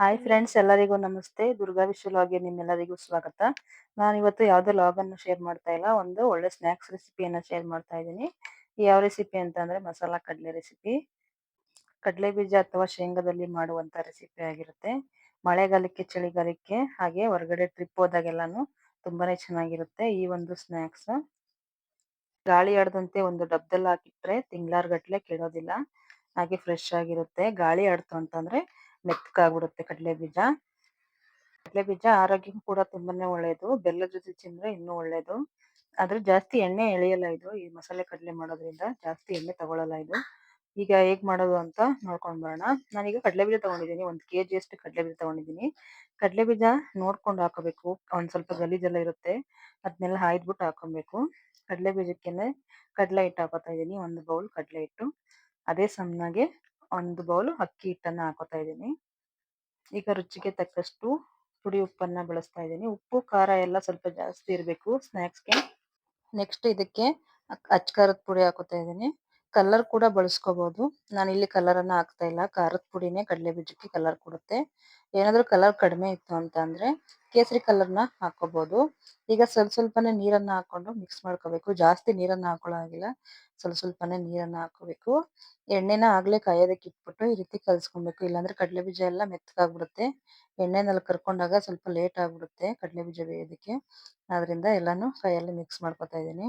Hi friends ಎಲ್ಲರಿಗೂ ನಮಸ್ತೆ. ದುರ್ಗಾ ವಿಶ್ವಲಾಗೆ ನಿಮ್ಮೆಲ್ಲರಿಗೂ ಸ್ವಾಗತ. ನಾನು ಇವತ್ತು ಯಾವುದೇ ಲಾಗ್ ಅನ್ನು ಶೇರ್ ಮಾಡ್ತಾ ಇಲ್ಲ. ಒಂದು ಒಳ್ಳೆ ಸ್ನಾಕ್ಸ್ ರೆಸಿಪಿಯನ್ನು ಶೇರ್ ಮಾಡ್ತಾ ಇದ್ದೀನಿ. ಯಾವ ರೆಸಿಪಿ ಅಂತ ಅಂದ್ರೆ ಮಸಾಲಾ ಕಡಲೆ ರೆಸಿಪಿ ಕಡಲೆ ಬೀಜ ಅಥವಾ ಶೇಂಗಾದಲ್ಲಿ ಮಾಡುವಂತ ರೆಸಿಪಿ ಆಗಿರುತ್ತೆ. ಮಳೆಗಾಲಕ್ಕೆ, ಚಳಿಗಾಲಕ್ಕೆ ಹಾಗೆ ಹೊರಗಡೆ ಟ್ರಿಪ್ ಹೋದಾಗೆಲ್ಲಾನು ತುಂಬಾನೇ ಚೆನ್ನಾಗಿರುತ್ತೆ ಈ ಒಂದು ಸ್ನಾಕ್ಸ್ ಗಾಳಿ ಆಡದಂತೆ ಒಂದು ಡಬ್ಬದಲ್ಲಿ ಹಾಕಿಟ್ರೆ ತಿಂಗಳಾರ್ಗಟ್ಲೆ ಕೆಡೋದಿಲ್ಲ. ಹಾಗೆ ಫ್ರೆಶ್ ಆಗಿರುತ್ತೆ. ಗಾಳಿ ಆಡ್ತು ಅಂತಂದ್ರೆ ಮೆತ್ತಗಾಗ್ಬಿಡುತ್ತೆ ಕಡಲೆ ಬೀಜ ಕಡಲೆ ಬೀಜ ಆರೋಗ್ಯಕ್ಕೂ ಕೂಡ ತುಂಬಾನೇ ಒಳ್ಳೇದು. ಬೆಲ್ಲದ ಜೊತೆ ತಿಂದ್ರೆ ಇನ್ನೂ ಒಳ್ಳೇದು. ಆದ್ರೆ ಜಾಸ್ತಿ ಎಣ್ಣೆ ಎಳೆಯಲ್ಲ ಇದು, ಈ ಮಸಾಲೆ ಕಡಲೆ ಮಾಡೋದ್ರಿಂದ ಜಾಸ್ತಿ ಎಣ್ಣೆ ತಗೊಳಲ್ಲ ಇದು. ಈಗ ಹೇಗ್ ಮಾಡೋದು ಅಂತ ನೋಡ್ಕೊಂಡ್ ಬರೋಣ. ನಾನೀಗ ಕಡಲೆ ಬೀಜ ತಗೊಂಡಿದ್ದೀನಿ. ಒಂದ್ ಕೆಜಿ ಅಷ್ಟು ಕಡಲೆ ಬೀಜ ತಗೊಂಡಿದ್ದೀನಿ. ಕಡಲೆ ಬೀಜ ನೋಡ್ಕೊಂಡು ಹಾಕೋಬೇಕು. ಒಂದ್ ಸ್ವಲ್ಪ ಗಲೀಜೆಲ್ಲ ಇರುತ್ತೆ. ಅದನ್ನೆಲ್ಲ ಹಾಯ್ದ್ಬಿಟ್ಟು ಹಾಕೊಬೇಕು. ಕಡಲೆ ಬೀಜಕ್ಕೆನೆ ಕಡಲೆ ಹಿಟ್ಟು ಹಾಕೋತಾ ಇದ್ದೀನಿ. ಒಂದು ಬೌಲ್ ಕಡಲೆ ಹಿಟ್ಟು. ಅದೇ ಸಮನಾಗೆ ಒಂದು ಬೌಲ್ ಅಕ್ಕಿ ಹಿಟ್ಟನ್ನ ಹಾಕೋತಾ ಇದ್ದೀನಿ. ಈಗ ರುಚಿಗೆ ತಕ್ಕಷ್ಟು ಪುಡಿ ಉಪ್ಪನ್ನ ಬಳಸ್ತಾ ಇದ್ದೀನಿ. ಉಪ್ಪು, ಖಾರ ಎಲ್ಲ ಸ್ವಲ್ಪ ಜಾಸ್ತಿ ಇರಬೇಕು ಸ್ನ್ಯಾಕ್ಸ್ಗೆ ನೆಕ್ಸ್ಟ್ ಇದಕ್ಕೆ ಅಚ್ಚ ಖಾರದ ಪುಡಿ ಹಾಕೋತಾ ಇದ್ದೀನಿ. ಕಲರ್ ಕೂಡ ಬಳಸ್ಕೋಬಹುದು ನಾನು ಇಲ್ಲಿ ಕಲರ್ ಅನ್ನ ಹಾಕ್ತಾ ಇಲ್ಲ. ಖಾರದ ಪುಡಿನೇ ಕಡಲೆ ಬೀಜಕ್ಕೆ ಕಲರ್ ಕೊಡುತ್ತೆ. ಏನಾದರೂ ಕಲರ್ ಕಡಿಮೆ ಇತ್ತು ಅಂತ ಅಂದ್ರೆ ಕೇಸರಿ ಕಲರ್ನ ಹಾಕೋಬಹುದು ಈಗ ಸ್ವಲ್ಪ ಸ್ವಲ್ಪನೇ ನೀರನ್ನ ಹಾಕೊಂಡು ಮಿಕ್ಸ್ ಮಾಡ್ಕೋಬೇಕು. ಜಾಸ್ತಿ ನೀರನ್ನ ಹಾಕೊಳ್ಳೋ ಹಾಗಿಲ್ಲ. ಸ್ವಲ್ಪ ಸ್ವಲ್ಪನೇ ನೀರನ್ನ ಹಾಕೋಬೇಕು. ಎಣ್ಣೆನ ಆಗ್ಲೇ ಕಾಯೋದಕ್ಕೆ ಇಟ್ಬಿಟ್ಟು ಈ ರೀತಿ ಕಲ್ಸ್ಕೊಬೇಕು. ಇಲ್ಲಾಂದ್ರೆ ಕಡಲೆ ಬೀಜ ಎಲ್ಲ ಮೆತ್ತಗಾಗ್ಬಿಡುತ್ತೆ. ಎಣ್ಣೆನಲ್ಲಿ ಕರ್ಕೊಂಡಾಗ ಸ್ವಲ್ಪ ಲೇಟ್ ಆಗ್ಬಿಡುತ್ತೆ ಕಡಲೆ ಬೀಜ ಬೇಯೋದಕ್ಕೆ. ಆದ್ರಿಂದ ಎಲ್ಲಾನು ಕೈಯಲ್ಲಿ ಮಿಕ್ಸ್ ಮಾಡ್ಕೊತಾ ಇದ್ದೀನಿ.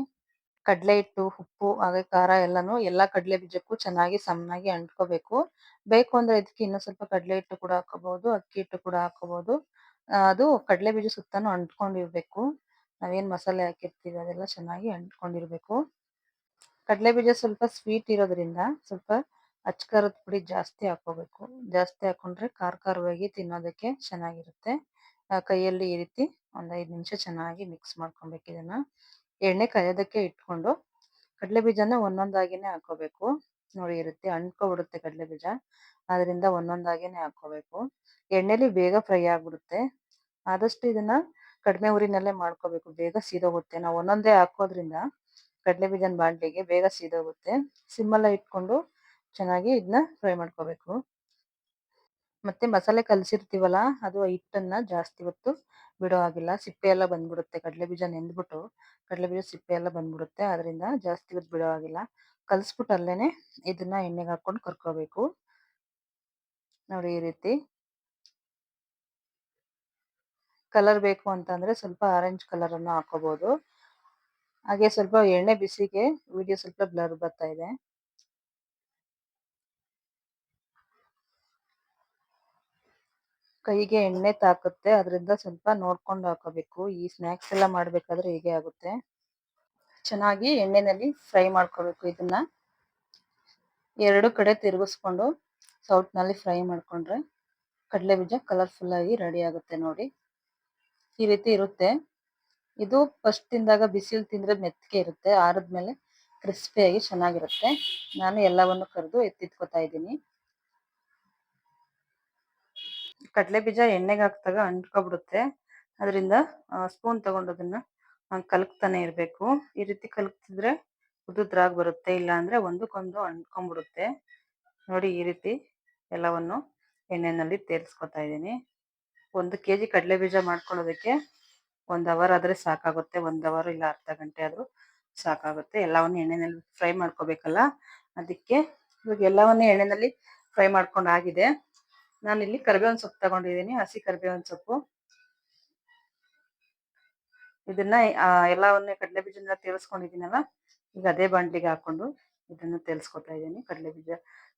ಕಡಲೆ ಹಿಟ್ಟು, ಉಪ್ಪು, ಹಾಗೆ ಖಾರ ಎಲ್ಲಾನು ಎಲ್ಲಾ ಕಡಲೆ ಬೀಜಕ್ಕೂ ಚೆನ್ನಾಗಿ ಸಮನಾಗಿ ಅಂಟ್ಕೋಬೇಕು. ಬೇಕು ಅಂದ್ರೆ ಇದಕ್ಕೆ ಇನ್ನೂ ಸ್ವಲ್ಪ ಕಡಲೆ ಹಿಟ್ಟು ಕೂಡ ಹಾಕೋಬಹುದು ಅಕ್ಕಿ ಹಿಟ್ಟು ಕೂಡ ಹಾಕೋಬಹುದು ಅದು ಕಡಲೆ ಬೀಜ ಸುತ್ತಾನು ಅಂಟ್ಕೊಂಡಿರ್ಬೇಕು. ನಾವೇನ್ ಮಸಾಲೆ ಹಾಕಿರ್ತೀವಿ ಅದೆಲ್ಲ ಚೆನ್ನಾಗಿ ಅಂಟ್ಕೊಂಡಿರ್ಬೇಕು. ಕಡಲೆ ಬೀಜ ಸ್ವಲ್ಪ ಸ್ವೀಟ್ ಇರೋದ್ರಿಂದ ಸ್ವಲ್ಪ ಅಚ್ ಪುಡಿ ಜಾಸ್ತಿ ಹಾಕೋಬೇಕು ಜಾಸ್ತಿ ಹಾಕೊಂಡ್ರೆ ಖಾರ ಖಾರವಾಗಿ ತಿನ್ನೋದಕ್ಕೆ ಚೆನ್ನಾಗಿರುತ್ತೆ. ಕೈಯಲ್ಲಿ ಈ ರೀತಿ ಒಂದ್ ಐದ್ ನಿಮಿಷ ಚೆನ್ನಾಗಿ ಮಿಕ್ಸ್ ಮಾಡ್ಕೊಬೇಕು ಇದನ್ನ. ಎಣ್ಣೆ ಕಾಯೋದಕ್ಕೆ ಇಟ್ಕೊಂಡು ಕಡಲೆ ಬೀಜನ ಒಂದೊಂದಾಗಿನೇ ಹಾಕೋಬೇಕು. ನೋಡಿ ಇರುತ್ತೆ ರೀತಿ ಅಂಟ್ಕೊಬಿಡುತ್ತೆ ಕಡಲೆ ಬೀಜ. ಅದರಿಂದ ಒಂದೊಂದಾಗಿನೇ ಹಾಕೋಬೇಕು. ಎಣ್ಣೆಲಿ ಬೇಗ ಫ್ರೈ ಆಗ್ಬಿಡುತ್ತೆ. ಆದಷ್ಟು ಇದನ್ನ ಕಡಿಮೆ ಉರಿನಲ್ಲೇ ಮಾಡ್ಕೋಬೇಕು. ಬೇಗ ಸೀದೋಗುತ್ತೆ. ನಾವು ಒಂದೊಂದೇ ಹಾಕೋದ್ರಿಂದ ಕಡಲೆ ಬೀಜನ ಬಾಂಡ್ಲಿಗೆ ಬೇಗ ಸೀದೋಗುತ್ತೆ. ಸಿಮ್ಮಲ್ಲೇ ಇಟ್ಕೊಂಡು ಚೆನ್ನಾಗಿ ಇದನ್ನ ಫ್ರೈ ಮಾಡ್ಕೋಬೇಕು. ಮತ್ತೆ ಮಸಾಲೆ ಕಲಸಿರ್ತೀವಲ್ಲ, ಅದು ಹಿಟ್ಟನ್ನ ಜಾಸ್ತಿ ಹೊತ್ತು ಬಿಡೋ ಹಾಗಿಲ್ಲ. ಸಿಪ್ಪೆ ಎಲ್ಲ ಬಂದ್ಬಿಡುತ್ತೆ. ಕಡಲೆ ಬೀಜ ನೆಂದ್ಬಿಟ್ಟು ಕಡಲೆ ಬೀಜ, ಸಿಪ್ಪೆ ಎಲ್ಲ ಬಂದ್ಬಿಡುತ್ತೆ. ಅದರಿಂದ ಜಾಸ್ತಿ ಹೊತ್ತು ಬಿಡೋ ಆಗಿಲ್ಲ ಕಲಸ್ಬಿಟ್ಟು ಅಲ್ಲೇನೆ ಇದನ್ನ ಎಣ್ಣೆಗೆ ಹಾಕೊಂಡು ಕರ್ಕೋಬೇಕು. ನೋಡಿ ಈ ರೀತಿ. ಕಲರ್ ಬೇಕು ಅಂತಂದ್ರೆ ಸ್ವಲ್ಪ ಆರೆಂಜ್ ಕಲರ್ ಅನ್ನು ಹಾಕೋಬಹುದು ಹಾಗೆ ಸ್ವಲ್ಪ ಎಣ್ಣೆ ಬಿಸಿಗೆ, ವಿಡಿಯೋ ಸ್ವಲ್ಪ ಬ್ಲರ್ ಬರ್ತಾ ಇದೆ. ಕೈಗೆ ಎಣ್ಣೆ ತಾಕುತ್ತೆ. ಅದರಿಂದ ಸ್ವಲ್ಪ ನೋಡ್ಕೊಂಡು ಹಾಕೋಬೇಕು. ಈ ಸ್ನಾಕ್ಸ್ ಎಲ್ಲ ಮಾಡಬೇಕಾದ್ರೆ ಹೀಗೆ ಆಗುತ್ತೆ. ಚೆನ್ನಾಗಿ ಎಣ್ಣೆನಲ್ಲಿ ಫ್ರೈ ಮಾಡ್ಕೋಬೇಕು ಇದನ್ನ. ಎರಡು ಕಡೆ ತಿರುಗಿಸ್ಕೊಂಡು ಸೌಟ್ನಲ್ಲಿ ಫ್ರೈ ಮಾಡ್ಕೊಂಡ್ರೆ ಕಡಲೆ ಬೀಜ ಕಲರ್ಫುಲ್ ಆಗಿ ರೆಡಿ ಆಗುತ್ತೆ ನೋಡಿ. ಈ ರೀತಿ ಇರುತ್ತೆ. ಇದು ಫಸ್ಟ್ ತಿಂದಾಗ ಬಿಸಿಲು ತಿಂದ್ರೆ ಮೆತ್ತಗೆ ಇರುತ್ತೆ. ಆರದ್ಮೇಲೆ ಕ್ರಿಸ್ಪಿಯಾಗಿ ಚೆನ್ನಾಗಿರುತ್ತೆ. ನಾನು ಎಲ್ಲವನ್ನು ಕರೆದು ಎತ್ತಿಟ್ಕೋತಾ ಇದ್ದೀನಿ. ಕಡಲೆ ಬೀಜ ಎಣ್ಣೆಗೆ ಹಾಕಿದಾಗ ಅಂಟ್ಕೊಬಿಡುತ್ತೆ. ಅದರಿಂದ ಸ್ಪೂನ್ ತಗೊಂಡು ಅದನ್ನ ಕಲಕ್ತಾನೆ ಇರಬೇಕು. ಈ ರೀತಿ ಕಲಕ್ತಿದ್ರೆ ಉದುದ್ರಾಗಿ ಬರುತ್ತೆ ಇಲ್ಲ ಅಂದ್ರೆ ಒಂದಕ್ಕೊಂದು ಅಂಟ್ಕೊಂಡ್ಬಿಡುತ್ತೆ ನೋಡಿ, ಈ ರೀತಿ ಎಲ್ಲವನ್ನು ಎಣ್ಣೆನಲ್ಲಿ ತೇಲ್ಸ್ಕೊತಾ ಇದ್ದೀನಿ. ಒಂದು ಕೆಜಿ ಕಡಲೆ ಬೀಜ ಮಾಡ್ಕೊಳ್ಳೋದಕ್ಕೆ ಒಂದ್ ಅವರ್ ಆದ್ರೆ ಸಾಕಾಗುತ್ತೆ. ಒಂದ್ ಅವರ್ ಇಲ್ಲ ಅರ್ಧ ಗಂಟೆ ಆದ್ರೂ ಸಾಕಾಗುತ್ತೆ. ಎಲ್ಲವನ್ನು ಎಣ್ಣೆನಲ್ಲಿ ಫ್ರೈ ಮಾಡ್ಕೋಬೇಕಲ್ಲ? ಅದಕ್ಕೆ ಇವಾಗ ಎಲ್ಲವನ್ನು ಎಣ್ಣೆನಲ್ಲಿ ಫ್ರೈ ಮಾಡ್ಕೊಂಡು ಆಗಿದೆ. ನಾನು ಇಲ್ಲಿ ಕರಿಬೇವಿನ ಸೊಪ್ಪು ತಗೊಂಡಿದ್ದೀನಿ, ಹಸಿ ಕರಿಬೇವಿನ ಸೊಪ್ಪು. ಇದನ್ನ ಎಲ್ಲವನ್ನೇ ಕಡಲೆ ಬೀಜನ ತೇಲ್ಸ್ಕೊಂಡಿದ್ದೀನಲ್ಲ, ಈಗ ಅದೇ ಬಾಂಡ್ಲಿಗೆ ಹಾಕೊಂಡು ಇದನ್ನ ತೇಲ್ಸ್ಕೊತಾ ಇದ್ದೀನಿ. ಕಡಲೆ ಬೀಜ,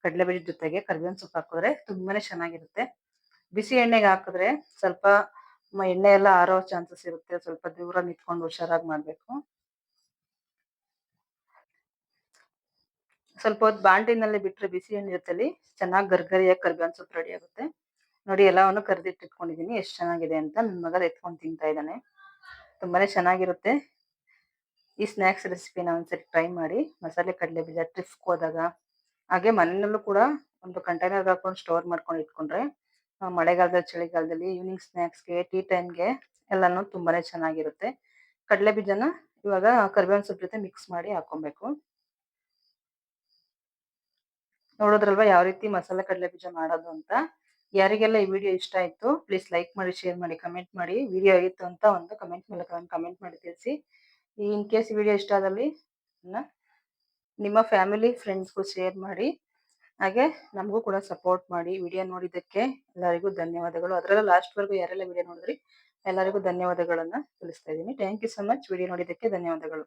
ಕಡಲೆ ಬೀಜದ ಜೊತೆಗೆ ಕರಿಬೇವಿನ ಸೊಪ್ಪು ಹಾಕಿದ್ರೆ ತುಂಬಾನೇ ಚೆನ್ನಾಗಿರುತ್ತೆ. ಬಿಸಿ ಎಣ್ಣೆಗೆ ಹಾಕಿದ್ರೆ ಸ್ವಲ್ಪ ಎಣ್ಣೆ ಎಲ್ಲ ಆರೋ ಚಾನ್ಸಸ್ ಇರುತ್ತೆ. ಸ್ವಲ್ಪ ದೂರ ನಿಂತ್ಕೊಂಡು ಹುಷಾರಾಗಿ ಮಾಡ್ಬೇಕು. ಸ್ವಲ್ಪ ಹೊತ್ತು ಬಾಂಡಿನಲ್ಲಿ ಬಿಟ್ಟರೆ ಬಿಸಿ ಅಲ್ಲಿ ಚೆನ್ನಾಗಿ ಗರ್ಗರಿಯಾಗಿ ಕರ್ಬೇವಿನ ಸೊಪ್ಪು ರೆಡಿ ಆಗುತ್ತೆ. ನೋಡಿ ಎಲ್ಲವನ್ನು ಕರೆದಿಟ್ಟಿಟ್ಕೊಂಡಿದ್ದೀನಿ ಎಷ್ಟು ಚೆನ್ನಾಗಿದೆ ಅಂತ ನನ್ನ ಮಗ ಎತ್ಕೊಂಡು ತಿಂತಾ ಇದ್ದಾನೆ ತುಂಬಾನೇ ಚೆನ್ನಾಗಿರುತ್ತೆ. ಈ ಸ್ನ್ಯಾಕ್ಸ್ ರೆಸಿಪಿನ ಒಂದ್ಸರಿ ಟ್ರೈ ಮಾಡಿ, ಮಸಾಲೆ ಕಡಲೆ ಬೀಜ ಟ್ರಿಪ್ಗೆ ಹೋದಾಗ. ಹಾಗೆ ಮನೆಯಲ್ಲೂ ಕೂಡ ಒಂದು ಕಂಟೈನರ್ ಹಾಕೊಂಡು ಸ್ಟೋರ್ ಮಾಡ್ಕೊಂಡು ಇಟ್ಕೊಂಡ್ರೆ ಮಳೆಗಾಲದಲ್ಲಿ, ಚಳಿಗಾಲದಲ್ಲಿ ಈವ್ನಿಂಗ್ ಸ್ನ್ಯಾಕ್ಸ್ಗೆ ಟೀ ಟೈಮ್ಗೆ ಎಲ್ಲನೂ ತುಂಬಾನೇ ಚೆನ್ನಾಗಿರುತ್ತೆ. ಕಡಲೆ ಬೀಜನ ಇವಾಗ ಕರ್ಬೇವಿನ ಸೊಪ್ಪು ಜೊತೆ ಮಿಕ್ಸ್ ಮಾಡಿ ಹಾಕೊಬೇಕು ನೋಡೋದ್ರಲ್ವಾ ಯಾವ ರೀತಿ ಮಸಾಲೆ ಕಡಲೆ ಬೀಜ ಮಾಡೋದು ಅಂತ. ಯಾರಿಗೆಲ್ಲ ಈ ವಿಡಿಯೋ ಇಷ್ಟ ಆಯ್ತು ಪ್ಲೀಸ್ ಲೈಕ್ ಮಾಡಿ ಶೇರ್ ಮಾಡಿ ಕಮೆಂಟ್ ಮಾಡಿ. ವಿಡಿಯೋ ಆಗಿತ್ತು ಅಂತ ಒಂದು ಕಮೆಂಟ್ ಮೂಲಕ ಕಮೆಂಟ್ ಮಾಡಿ ತಿಳಿಸಿ. ಇನ್ ಕೇಸ್ ವಿಡಿಯೋ ಇಷ್ಟ ಆದಲ್ಲಿ ನಿಮ್ಮ ಫ್ಯಾಮಿಲಿ ಫ್ರೆಂಡ್ಸ್ಗೂ ಶೇರ್ ಮಾಡಿ. ಹಾಗೆ ನಮಗೂ ಕೂಡ ಸಪೋರ್ಟ್ ಮಾಡಿ ವಿಡಿಯೋ ನೋಡಿದ್ದಕ್ಕೆ ಎಲ್ಲರಿಗೂ ಧನ್ಯವಾದಗಳು. ಅದರಲ್ಲೂ ಲಾಸ್ಟ್ವರೆಗೂ ಯಾರೆಲ್ಲ ವಿಡಿಯೋ ನೋಡಿದ್ರಿ, ಎಲ್ಲರಿಗೂ ಧನ್ಯವಾದಗಳನ್ನು ತಿಳಿಸ್ತಾ ಇದ್ದೀನಿ. Thank you so much video ನೋಡಿದ್ದಕ್ಕೆ ಧನ್ಯವಾದಗಳು.